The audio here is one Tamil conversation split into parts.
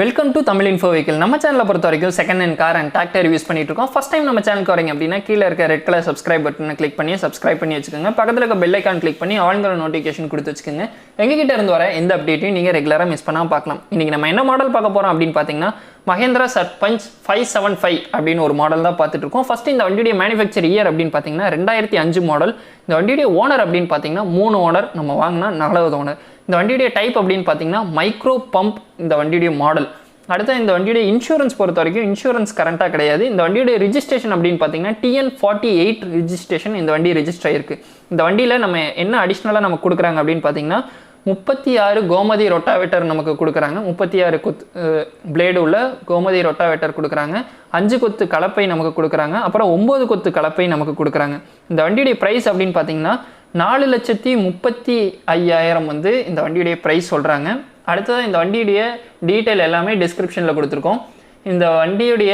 Welcome to Tamil info vehicle நம்ம சேனலை பொறுத்த வரைக்கும் second hand car and tractor use பண்ணிட்டு இருக்கோம். ஃபஸ்ட் டைம் நம்ம சேனலுக்கு வரீங்க அப்படின்னா கீழே இருக்க ரெட் கலர் சப்ஸ்கிரைப் பட்டனை கிளிக் பண்ணி சப்ஸ்கிரைப் பண்ணி வச்சுக்கோங்க. பக்கத்தில் இருக்க பெல் ஐக்கான் கிளிக் பண்ணி ஆளுங்கிற நோட்டிஃபிகேஷன் கொடுத்து வச்சுக்கோங்க. எங்ககிட்ட இருந்து வர எந்த அப்டேட்டையும் நீங்கள் ரெகுலராக மிஸ் பண்ணாமல் பார்க்கலாம். இன்றைக்கி நம்ம என்ன மாடல் பார்க்க போகிறோம் அப்படின்னு பார்த்தீங்கன்னா Mahindra Sarpanch five seven five அப்படின்னு ஒரு மாடல் தான் பார்த்துட்டு இருக்கோம் ஃபஸ்ட்டு இந்த வண்டியுடைய மேனுஃபேக்சர் இயர் அப்படின்னு பார்த்தீங்கன்னா ரெண்டாயிரத்தி அஞ்சு மாடல் இந்த வண்டியுடைய ஓனர் அப்படின்னு பார்த்தீங்கன்னா மூணு ஓனர் நம்ம வாங்கினா நாலாவது ஓனர் இந்த வண்டியுடைய டைப் அப்படின்னு பார்த்தீங்கன்னா மைக்ரோ பம்ப் இந்த வண்டியுடைய மாடல் அடுத்து இந்த வண்டியுடைய இன்சூரன்ஸ் பொறுத்த வரைக்கும் இன்சூரன்ஸ் கரண்ட்டாக கிடையாது. இந்த வண்டியுடைய ரிஜிஸ்ட்ரேஷன் அப்படின்னு பார்த்தீங்கன்னா டிஎன் ஃபார்ட்டி எயிட் ரிஜிஸ்ட்ரேஷன் இந்த வண்டி ரிஜிஸ்டர் ஆயிருக்கு. இந்த வண்டியில் நம்ம என்ன அடிஷ்னலாக நம்ம கொடுக்குறாங்க அப்படின்னு பார்த்தீங்கன்னா முப்பத்தி ஆறு கோமதி ரொட்டாவேட்டர் நமக்கு கொடுக்குறாங்க. முப்பத்தி ஆறு குத் பிளேடு உள்ள கோமதி ரொட்டாவேட்டர் கொடுக்குறாங்க. அஞ்சு கொத்து கலப்பை நமக்கு கொடுக்குறாங்க. அப்புறம் ஒம்பது கொத்து கலப்பை நமக்கு கொடுக்குறாங்க. இந்த வண்டியுடைய ப்ரைஸ் அப்படின்னு பார்த்தீங்கன்னா நாலு லட்சத்தி முப்பத்தி ஐயாயிரம் வந்து இந்த வண்டியுடைய ப்ரைஸ் சொல்கிறாங்க அடுத்தது இந்த வண்டியுடைய டீட்டெயில் எல்லாமே டிஸ்கிரிப்ஷனில் கொடுத்துருக்கோம். இந்த வண்டியுடைய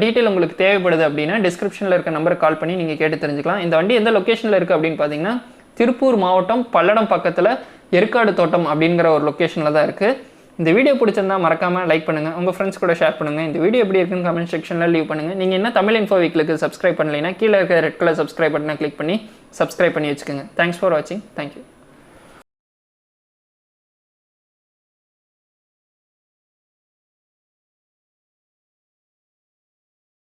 டீட்டெயில் உங்களுக்கு தேவைப்படுது அப்படின்னா டிஸ்கிரிப்ஷனில் இருக்க நம்பருக்கு கால் பண்ணி நீங்கள் கேட்டு தெரிஞ்சுக்கலாம். இந்த வண்டி எந்த லொக்கேஷனில் இருக்குது அப்படின்னு பார்த்தீங்கன்னா திருப்பூர் மாவட்டம் பல்லடம் பக்கத்தில் எருக்காடு தோட்டம் அப்படிங்கிற ஒரு லொக்கேஷனில் தான் இருக்குது இந்த வீடியோ பிடிச்சிருந்தா மறக்காமல் லைக் பண்ணுங்கள் உங்கள் ஃப்ரெண்ட்ஸ் கூட ஷேர் பண்ணுங்கள் இந்த வீடியோ எப்படி இருக்குன்னு கமெண்ட் செக்ஷனில் லீவ் பண்ணுங்கள் நீங்கள் என்ன தமிழ் இன்ஃபோ வீக்லுக்கு சப்ஸ்கிரைப் பண்ணலைன்னா கீழே இருக்க ரெட் கலர் சப்ஸ்கிரைப் பட்டனை கிளிக் பண்ணி சப்ஸ்கிரைப் பண்ணி வச்சுக்கோங்க. தேங்க்ஸ் ஃபார் வாட்சிங் தேங்க்யூ